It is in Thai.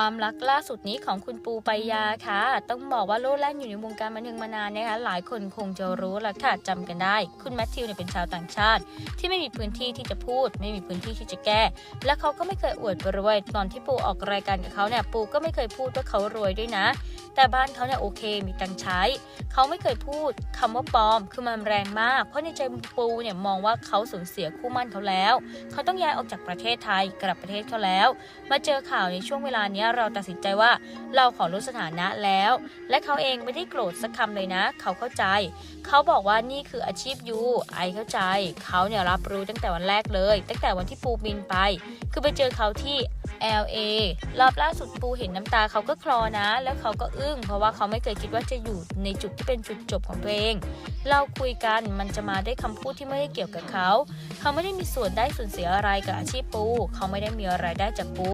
ความรักล่าสุดนี้ของคุณปูปายาค่ะ ต้องบอกว่าโลดแล่นอยู่ในวงการบันเทิงมานานนะคะหลายคนคงจะรู้ละค่ะจำกันได้ คุณแมทธิวเนี่ยเป็นชาวต่างชาติ ที่ไม่มีพื้นที่ที่จะพูด ไม่มีพื้นที่ที่จะแก้ และเขาก็ไม่เคยอวดรวยตอนที่ปูออกรายการกับเขาเนี่ยปูก็ไม่เคยพูดว่าเขารวยด้วยนะ แต่บ้านเขาเนี่ยโอเคมีตังใช้ เขาไม่เคยพูดคำว่าปลอมคือมันแรงมาก เพราะในใจปูเนี่ยมองว่าเขาสูญเสียคู่มั่นเขาแล้ว เขาต้องย้ายออกจากประเทศไทยกลับประเทศเขาแล้ว มาเจอข่าวในช่วงเวลานี้เราตัดสินใจว่าเราขอลดสถานะแล้ว และเขาเองไม่ได้โกรธสักคำเลยนะ เขาเข้าใจ เขาบอกว่านี่คืออาชีพยูไอเข้าใจ เขาเนี่ยรับรู้ตั้งแต่วันแรกเลย ตั้งแต่วันที่ปูบินไป คือไปเจอเขาที่ LA รอบล่าสุดปูเห็นน้ำตาเขาก็คลอนะ แล้วเขาก็อึ้งเพราะว่าเขาไม่เคยคิดว่าจะอยู่ในจุดที่เป็นจุดจบของตัวเอง เราคุยกันมันจะมาได้คำพูดที่ไม่ได้เกี่ยวกับเขา เขาไม่ได้มีส่วนได้ส่วนเสียอะไรกับอาชีพปู เขาไม่ได้มีอะไรได้จากปู